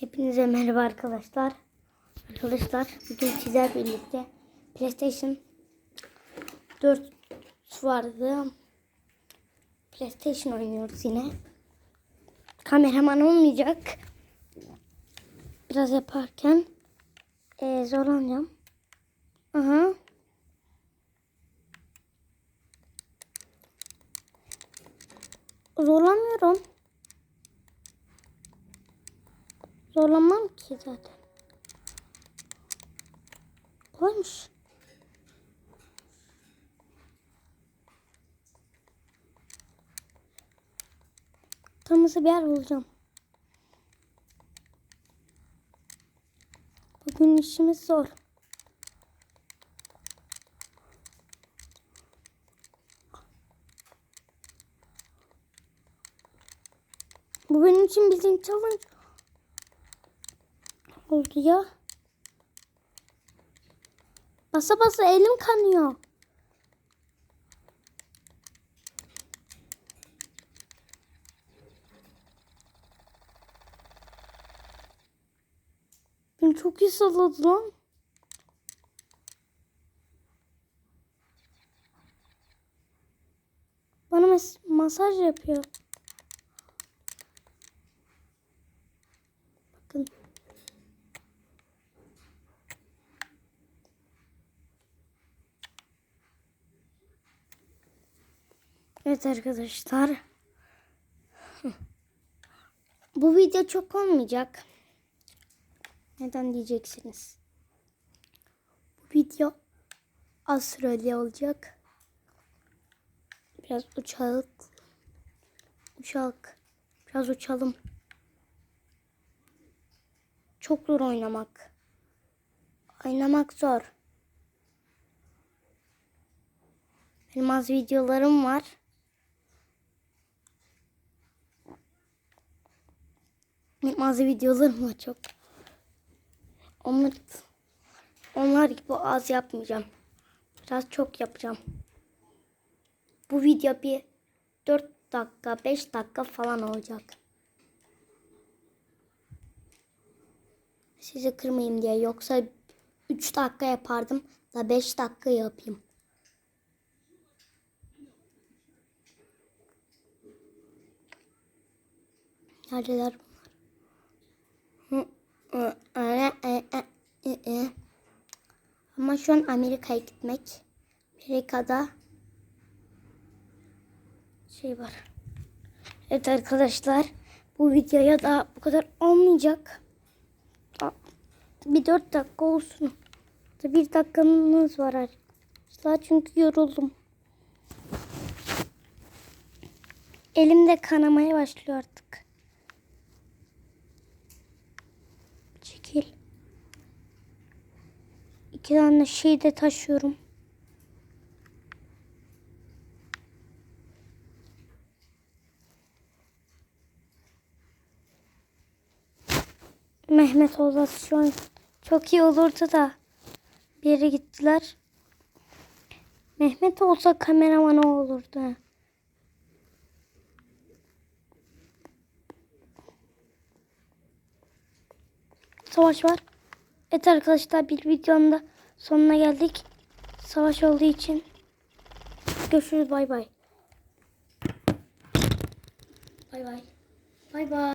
Hepinize merhaba arkadaşlar. Arkadaşlar bugün sizler birlikte PlayStation 4 vardı. PlayStation oynuyoruz yine. Kameraman olmayacak. Biraz yaparken eee zorlanacağım. Aha. Zorlanmıyorum. Zorlanmam ki zaten. Koymuş. Kırmızı bir yer bulacağım. Bugün işimiz zor. Bu benim için bizim challenge oldu ya. Basa basa elim kanıyor. Beni çok iyi salladı lan. Bana mes- masaj yapıyor. Bakın. Evet arkadaşlar. Bu video çok olmayacak. Neden diyeceksiniz? Bu video az süreli olacak. Biraz uçalık. Uçak. Biraz uçalım. Çok zor oynamak. Oynamak zor. Benim az videolarım var. Az videolarım var çok. Onlar, onlar gibi az yapmayacağım. Biraz çok yapacağım. Bu video bir 4 dakika 5 dakika falan olacak. Sizi kırmayayım diye. Yoksa 3 dakika yapardım da 5 dakika yapayım. Neredeler Ama şu an Amerika'ya gitmek. Amerika'da şey var. Evet arkadaşlar. Bu videoya da bu kadar olmayacak. Bir dört dakika olsun. Bir dakikamız var arkadaşlar. Çünkü yoruldum. Elimde kanamaya başlıyor artık. İki tane şey de taşıyorum. Mehmet olası şu an çok iyi olurdu da bir yere gittiler. Mehmet olsa kameraman olurdu. Savaş var. Evet arkadaşlar bir videonun da sonuna geldik. Savaş olduğu için görüşürüz bay bay. Bay bay. Bay bay.